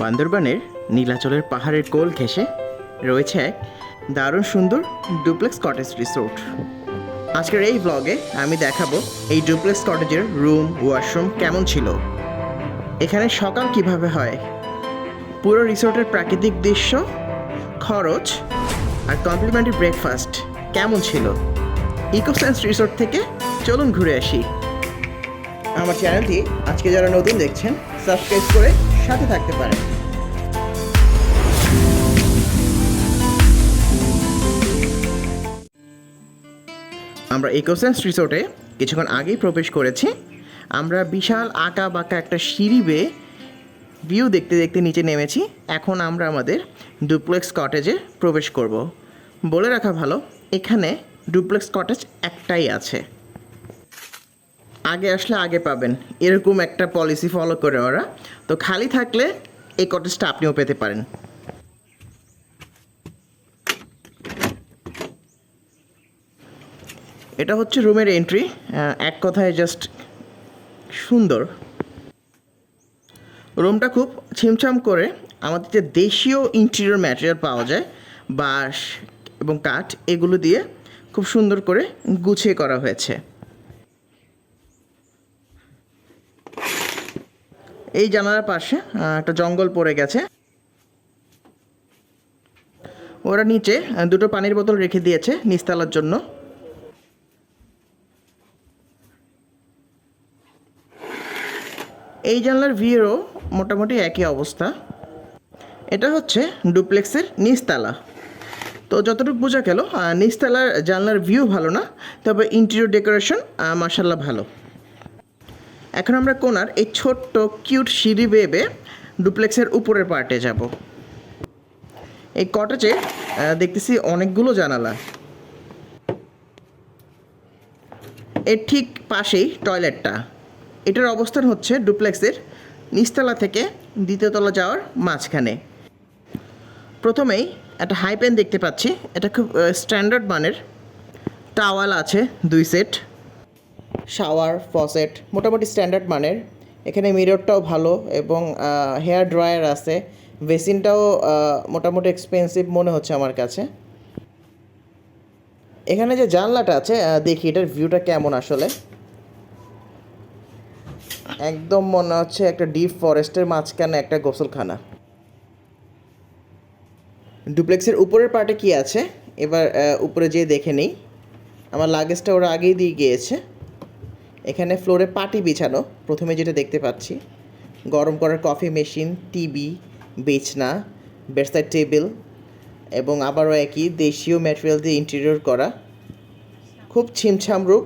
বান্দরবানের নীলাচলের পাহাড়ের কোল ঘেঁষে রয়েছে এক দারুণ সুন্দর ডুপ্লেক্স কটেজ রিসোর্ট। আজকের এই ব্লগে আমি দেখাবো এই ডুপ্লেক্স কটেজের রুম, ওয়াশরুম কেমন ছিল, এখানে সকাল কীভাবে হয়, পুরো রিসোর্টের প্রাকৃতিক দৃশ্য, খরচ, আর কমপ্লিমেন্টারি ব্রেকফাস্ট কেমন ছিল। ইকোসেন্স রিসোর্ট থেকে চলুন ঘুরে আসি। আমার চ্যানেলটি আজকে যারা নতুন দেখছেন সাবস্ক্রাইব করে সাথে থাকতে পারেন আমরা ইকোসেন্স রিসোর্টে কিছুক্ষণ আগেই প্রবেশ করেছি। আমরা বিশাল আঁকা বাঁকা একটা সিঁড়ি বেয়ে ভিউ দেখতে দেখতে নিচে নেমেছি। এখন আমরা আমাদের ডুপ্লেক্স কটেজে প্রবেশ করব। বলে রাখা ভালো, এখানে ডুপ্লেক্স কটেজ একটাই আছে। আগে আসলে আগে পাবেন। এরকম একটা পলিসি ফলো করে ওরা। তো খালি থাকলে এই কটেজটা আপনিও পেতে পারেন। এটা হচ্ছে রুমের এন্ট্রি এক কথায় জাস্ট সুন্দর। রুমটা খুব ছিমছাম করে আমাদের যে দেশীয় ইন্টেরিয়র ম্যাটেরিয়াল পাওয়া যায়, বাঁশ এবং কাঠ, এগুলো দিয়ে খুব সুন্দর করে গুছিয়ে করা হয়েছে। এই জানালার পাশে একটা জঙ্গল পড়ে গেছে। ওরা নিচে দুটো পানির বোতল রেখে দিয়েছে নিস্তালার জন্য। এই জানলার ভিউরও মোটামুটি একই অবস্থা। এটা হচ্ছে ডুপ্লেক্সের নিচতলা তো যতটুকু বোঝা গেল আহ, নিচতলার জানলার ভিউ ভালো না তবে ইন্টেরিয়র ডেকোরেশন মার্শাল্লাহ ভালো। এখন আমরা কোনার এই ছোট্ট, কিউট সিঁড়ি বেবে ডুপ্লেক্সের উপরের পার্টে যাব। এই কটেজে দেখতেছি অনেকগুলো জানালা। এর ঠিক পাশেই টয়লেটটা। এটার অবস্থান হচ্ছে ডুপ্লেক্সের নিচতলা থেকে দ্বিতীয়তলা যাওয়ার মাঝখানে। প্রথমেই একটা হাই প্যান দেখতে পাচ্ছি। এটা খুব স্ট্যান্ডার্ড মানের। টাওয়াল আছে, দুই সেট শাওয়ার, ফসেট, মোটামুটি স্ট্যান্ডার্ড মানের। এখানে মিররটাও ভালো এবং হেয়ার ড্রায়ার আছে। বেসিনটাও মোটামুটি এক্সপেন্সিভ মনে হচ্ছে আমার কাছে। এখানে যে জানলাটা আছে দেখি এটার ভিউটা কেমন আসলে। একদম মনে হচ্ছে একটা ডিপ ফরেস্টের মাঝখানে একটা গোসলখানা। ডুপ্লেক্সের উপরের পার্টে কি আছে? এবার উপরে যেয়ে দেখে নেই। আমার লাগেজটা ওরা আগেই দিয়ে গিয়েছে। এখানে ফ্লোরে পাটি বিছানো, প্রথমে যেটা দেখতে পাচ্ছি, গরম করার কফি মেশিন, টিভি, বিছনা, বেডসাইড টেবিল এবং আবারও একই দেশীয় ম্যাটেরিয়াল দিয়ে ইন্টেরিয়র করা। খুব ছিমছাম রূপ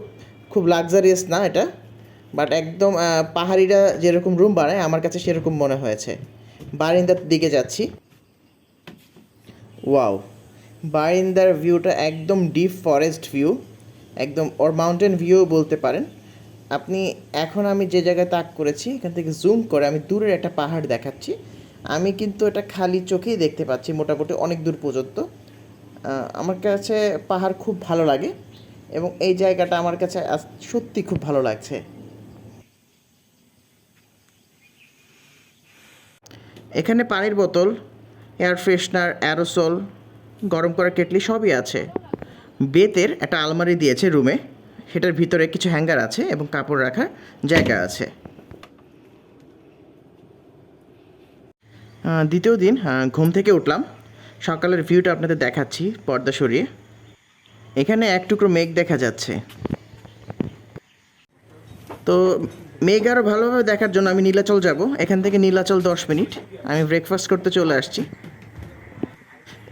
খুব লাক্সারিয়াস না এটা বাট একদম পাহাড়িরা যেরকম রুম বানায়, আমার কাছে সেরকম মনে হয়েছে। বারিন্দার দিকে যাচ্ছি। ওয়াও বারিন্দার ভিউটা একদম ডিপ ফরেস্ট ভিউ একদম ওর মাউন্টেন ভিউ বলতে পারেন। আপনি এখন আমি যে জায়গায় তাক করেছি, এখান থেকে জুম করে আমি দূরের একটা পাহাড় দেখাচ্ছি। আমি কিন্তু এটা খালি চোখেই দেখতে পাচ্ছি, মোটামুটি অনেক দূর পর্যন্ত। আমার কাছে পাহাড় খুব ভালো লাগে এবং এই জায়গাটা আমার কাছে সত্যি খুব ভালো লাগছে। এখানে পানির বোতল এয়ার ফ্রেশনার অ্যারোসল গরম করার কেটলি সবই আছে। বেতের একটা আলমারি দিয়েছে রুমে। সেটার ভিতরে কিছু হ্যাঙ্গার আছে এবং কাপড় রাখার জায়গা আছে। দ্বিতীয় দিন ঘুম থেকে উঠলাম। সকালের ভিউটা আপনাদের দেখাচ্ছি পর্দা সরিয়ে। এখানে এক টুকরো মেঘ দেখা যাচ্ছে। তো মেঘ আরও ভালোভাবে দেখার জন্য আমি নীলাচল যাব। এখান থেকে নীলাচল দশ মিনিট। আমি ব্রেকফাস্ট করতে চলে আসছি।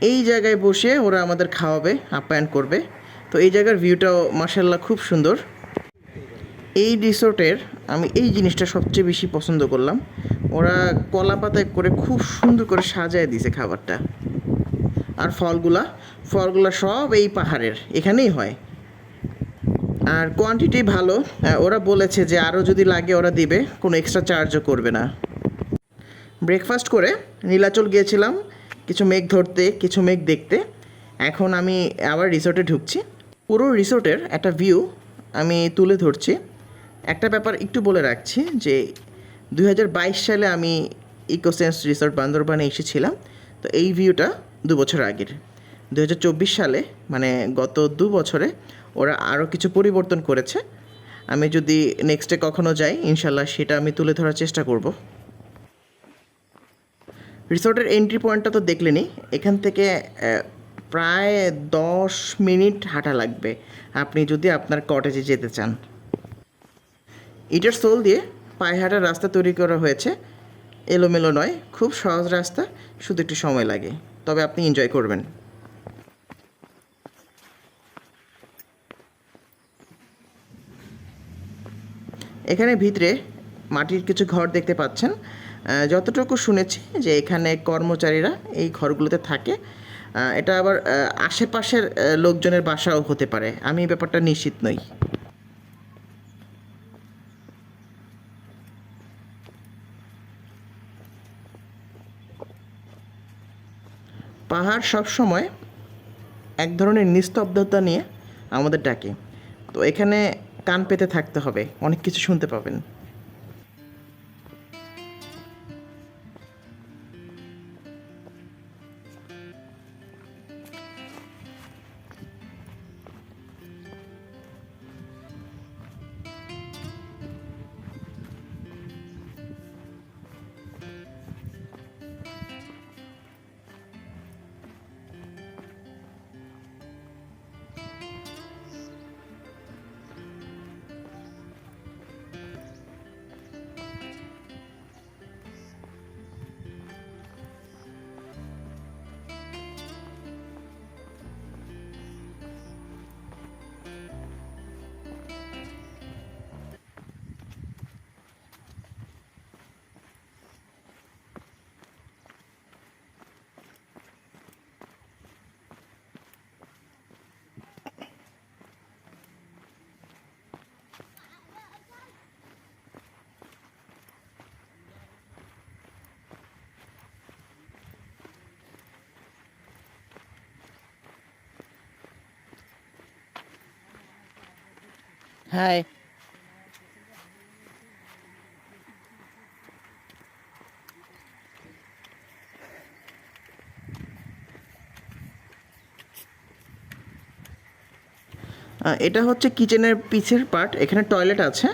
এই জায়গায় বসে ওরা আমাদের খাওয়াবে, আপ্যায়ন করবে। তো এই জায়গার ভিউটাও মার্শাল্লাহ খুব সুন্দর। এই রিসোর্টের আমি এই জিনিসটা সবচেয়ে বেশি পছন্দ করলাম। ওরা কলা পাতায় করে খুব সুন্দর করে সাজায় দিয়েছে খাবারটা। আর ফলগুলা ফলগুলা সব এই পাহাড়ের, এখানেই হয়। আর কোয়ান্টিটি ভালো ওরা বলেছে যে আরও যদি লাগে ওরা দিবে, কোনো এক্সট্রা চার্জও করবে না। ব্রেকফাস্ট করে নীলাচল গিয়েছিলাম, কিছু মেঘ ধরতে, কিছু মেঘ দেখতে। এখন আমি আবার রিসোর্টে ঢুকছি। পুরো রিসোর্টের একটা ভিউ আমি তুলে ধরছি। একটা ব্যাপার একটু বলে রাখছি যে দু হাজার বাইশ সালে আমি ইকোসেন্স রিসোর্ট বান্দরবানে এসেছিলাম। তো এই ভিউটা দু বছর আগের। দু হাজার চব্বিশ সালে মানে গত দু বছরে, ওরা আরও কিছু পরিবর্তন করেছে। আমি যদি নেক্সটে কখনো যাই ইনশাল্লাহ সেটা আমি তুলে ধরার চেষ্টা করব। রিসোর্টের এন্ট্রি পয়েন্টটা তো দেখলেনি এখান থেকে প্রায় দশ মিনিট হাঁটা লাগবে। আপনি যদি আপনার কটেজে যেতে চান। ইটের সোল দিয়ে পায়ে হাঁটার রাস্তা তৈরি করা হয়েছে। এলোমেলো নয়, খুব সহজ রাস্তা, শুধু একটু সময় লাগে। তবে আপনি এনজয় করবেন। এখানে ভিতরে মাটির কিছু ঘর দেখতে পাচ্ছেন। যতটুকু শুনেছি যে এখানে কর্মচারীরা এই ঘরগুলোতে থাকে। এটা আবার আশেপাশের লোকজনের বাসাও হতে পারে। আমি এই ব্যাপারটা নিশ্চিত নই। পাহাড় সবসময় এক ধরনের নিস্তব্ধতা নিয়ে আমাদের ডাকে। তো এখানে কান পেতে থাকতে হবে। অনেক কিছু শুনতে পাবেন। হাই এটা হচ্ছে কিচেনের পিছের পার্ট, এখানে টয়লেট আছে।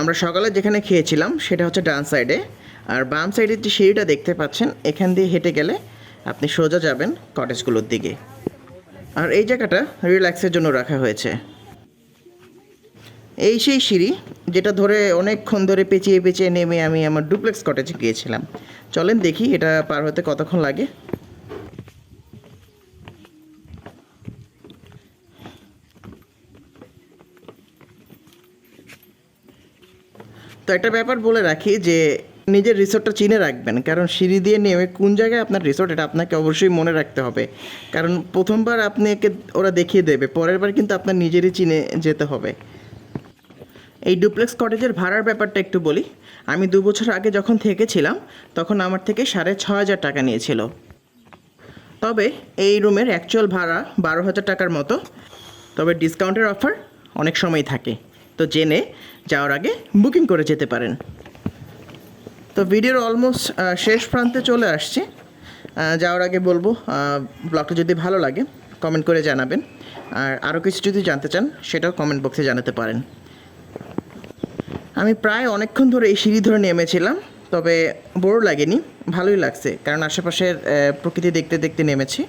আমরা সকালে যেখানে খেয়েছিলাম, সেটা হচ্ছে ডান সাইডে। আর বাম সাইডের যে সিঁড়িটা দেখতে পাচ্ছেন, এখান দিয়ে হেঁটে গেলে আপনি সোজা যাবেন কটেজগুলোর দিকে। আর এই জায়গাটা রিল্যাক্সের জন্য রাখা হয়েছে। এই সেই সিঁড়ি যেটা ধরে অনেকক্ষণ ধরে পেঁচিয়ে পেঁচিয়ে নেমে আমি আমার ডুপ্লেক্স কটেজে গিয়েছিলাম। চলেন দেখি এটা পার হতে কতক্ষণ লাগে। তো একটা ব্যাপার বলে রাখি যে নিজের রিসোর্টটা চিনে রাখবেন। কারণ সিঁড়ি দিয়ে নেমে কোন জায়গায় আপনার রিসোর্ট, এটা আপনাকে অবশ্যই মনে রাখতে হবে। কারণ প্রথমবার আপনাকে ওরা দেখিয়ে দেবে, পরের বার কিন্তু আপনার নিজেরই চিনে যেতে হবে। এই ডুপ্লেক্স কটেজের ভাড়ার ব্যাপারটা একটু বলি। আমি দু বছর আগে যখন থেকেছিলাম, তখন আমার থেকে সাড়ে ছ হাজার টাকা নিয়েছিল। তবে এই রুমের অ্যাকচুয়াল ভাড়া বারো হাজার টাকার মতো। তবে ডিসকাউন্টের অফার অনেক সময় থাকে। তো জেনে যাওয়ার আগে বুকিং করে যেতে পারেন। তো ভিডিওর অলমোস্ট শেষ প্রান্তে চলে আসছি। যাওয়ার আগে বলব ব্লগটা যদি ভালো লাগে কমেন্ট করে জানাবেন। আর আরও কিছু যদি জানতে চান, সেটাও কমেন্ট বক্সে জানাতে পারেন। আমি প্রায় অনেকক্ষণ ধরে এই সিঁড়ি ধরে নেমেছিলাম, তবে বোর লাগেনি, ভালোই লাগছে। কারণ আশেপাশের প্রকৃতি দেখতে দেখতে নেমেছি।